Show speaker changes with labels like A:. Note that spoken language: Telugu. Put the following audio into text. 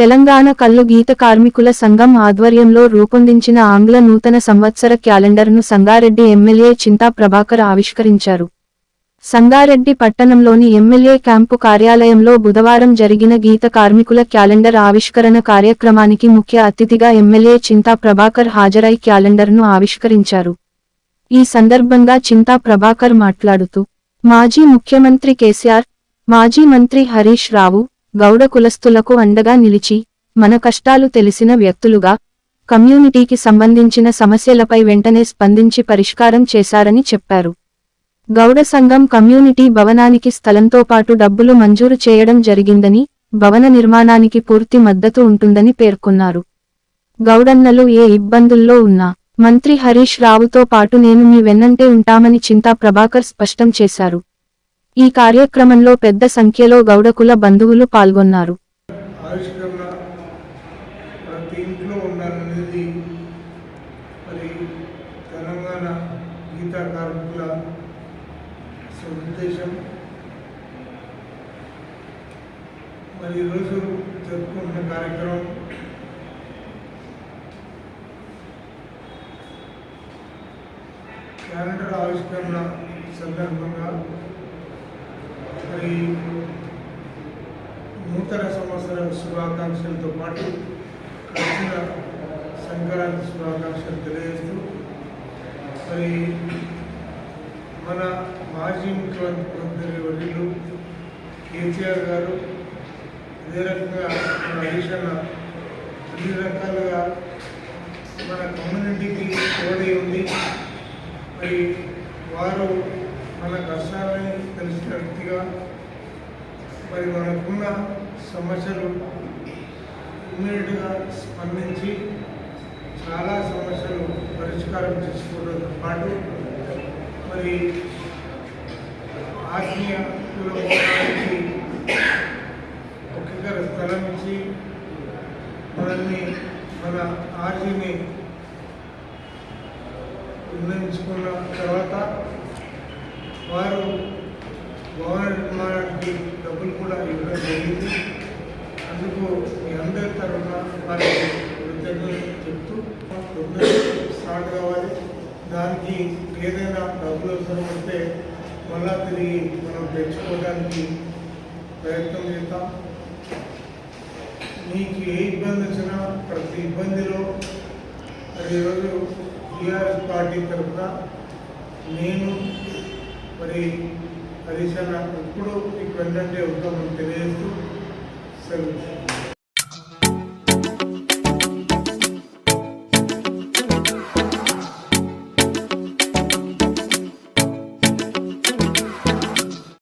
A: తెలంగాణ కల్లు గీత కార్మికుల సంఘం ఆధ్వర్యంలో రూపొందించిన ఆంగ్ల నూతన సంవత్సర క్యాలెండర్ను సంగారెడ్డి ఎమ్మెల్యే చింతా ప్రభాకర్ ఆవిష్కరించారు. సంగారెడ్డి పట్టణంలోని ఎమ్మెల్యే క్యాంపు కార్యాలయంలో బుధవారం జరిగిన గీత కార్మికుల క్యాలెండర్ ఆవిష్కరణ కార్యక్రమానికి ముఖ్య అతిథిగా ఎమ్మెల్యే చింతా ప్రభాకర్ హాజరై క్యాలెండర్ను ఆవిష్కరించారు. ఈ సందర్భంగా చింతా ప్రభాకర్ మాట్లాడుతూ మాజీ ముఖ్యమంత్రి కేసీఆర్ మాజీ మంత్రి హరీష్ రావు గౌడ కులస్తులకు అండగా నిలిచి మన కష్టాలు తెలిసిన వ్యక్తులుగా కమ్యూనిటీకి సంబంధించిన సమస్యలపై వెంటనే స్పందించి పరిష్కారం చేశారని చెప్పారు. గౌడ సంఘం కమ్యూనిటీ భవనానికి స్థలంతో పాటు డబ్బులు మంజూరు చేయడం జరిగిందని భవన నిర్మాణానికి పూర్తి మద్దతు ఉంటుందని పేర్కొన్నారు. గౌడన్నలు ఏ ఇబ్బందుల్లో ఉన్నా మంత్రి హరీష్ రావుతో పాటు నేను మీ వెన్నంటే ఉంటామని చింతా ప్రభాకర్ స్పష్టం చేశారు. ఈ కార్యక్రమంలో పెద్ద సంఖ్యలో గౌడకుల బంధువులు పాల్గొన్నారు.
B: మరి ఈరోజు జరుపుకుంటున్న కార్యక్రమం క్యాలెండర్ ఆవిష్కరణ సందర్భంగా మరి నూతన సంవత్సరం శుభాకాంక్షలతో పాటు కలిసిన సంక్రాంతి శుభాకాంక్షలు తెలియజేస్తూ మరి మన మాజీ ముఖ్యమంత్రి వర్యులు కేసీఆర్ గారు అదే రకంగా మన హరీష్ అన్ని రకాలుగా మన కమ్యూనిటీకి తోడై ఉంది మరి వారు మన కష్టాలని తెలిసిన వ్యక్తిగా మరి మనకున్న సమస్యలు ఇమ్మీడియట్గా స్పందించి చాలా సమస్యలు పరిష్కారం చేసుకోవడంతో పాటు మరి ఆత్మీయ ఒక్కొక్కర ఒక స్థలం ఇచ్చి మనల్ని మన ఆర్జీని నిర్ణయించుకున్న తర్వాత భవన డబ్బులు కూడా ఇవ్వడం జరిగింది అందుకు మీ అందరి తరఫున వారికి కృతజ్ఞతలు చెప్తూ తొందరగా స్టార్ట్ కావాలి దానికి ఏదైనా డబ్బులు అవసరం వస్తే మళ్ళా తిరిగి మనం తెచ్చుకోవడానికి ప్రయత్నం చేద్దాం మీకు ఏ ఇబ్బంది వచ్చినా ప్రతి ఇబ్బందిలో మరి ఈరోజు టీఆర్ఎస్ పార్టీ తరఫున నేను మరి హరీష్ అన్న ఎప్పుడు మీకు వెంటనే ఉంటామని తెలియజేస్తూ సెలవు